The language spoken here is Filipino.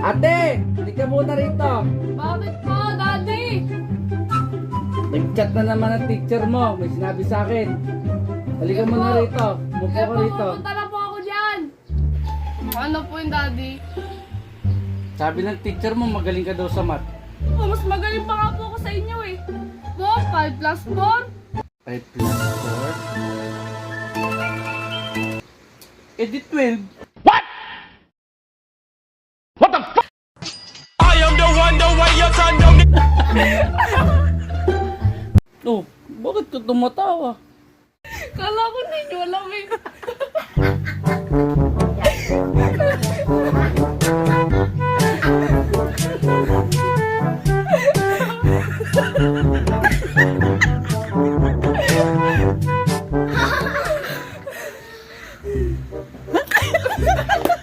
Ate, hindi ka muna rito. Bakit po, Daddy? Nag-chat na naman ang teacher mo. May sinabi sa akin. Halika Sige muna po. rito. Mupo ka po, rito. pupunta na po ako dyan. Ano po yung Daddy? Sabi ng teacher mo, magaling ka daw sa math. Po, mas magaling pa nga po ako sa inyo eh. Po, 5 plus 4? 5 plus 4. Eh di 12. I am the one, the way you turn down the Oh, bakit ka tumatawa? Kala ko ninyo alam eh. ハハハハ!